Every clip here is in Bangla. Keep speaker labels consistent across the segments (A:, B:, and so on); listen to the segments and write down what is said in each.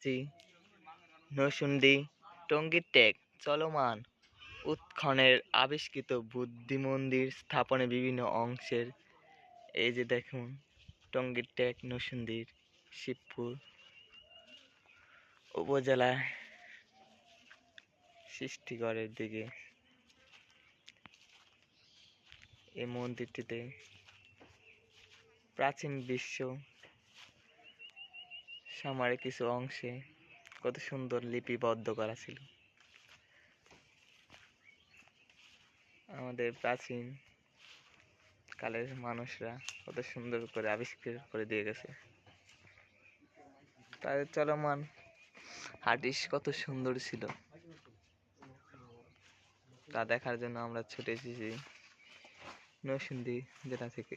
A: যাচ্ছি নসুন্দি টঙ্গীর টেক চলমান উৎখনের আবিষ্কৃত বুদ্ধি মন্দির স্থাপনে বিভিন্ন অংশের এই যে দেখুন টঙ্গীর টেক নসুন্দির শিবপুর উপজেলায় সৃষ্টিগড়ের দিকে এই মন্দিরটিতে প্রাচীন বিশ্ব সামারে কিছু অংশে কত সুন্দর লিপিবদ্ধ করা ছিল। আমাদের প্রাচীন কালের মানুষরা কত সুন্দর করে আবিষ্কার করে দিয়ে গেছে। তাদের চলমান হাটিস কত সুন্দর ছিল। তা দেখার জন্য আমরা ছুটে এসেছি নরসিংদী জেলা থেকে।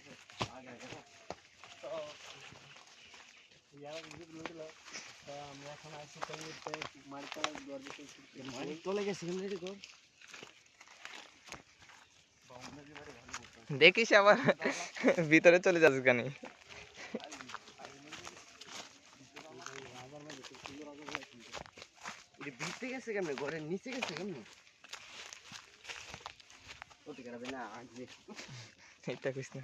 B: চলে গেছি
A: দেখিস আবার। ভিতরে চলে যাস কেন?
B: ভিতরে গেছে কেমনে? ঘরের নিচে গেছে কেমনে? ওটি খারাপ না আগে।
A: এটা না।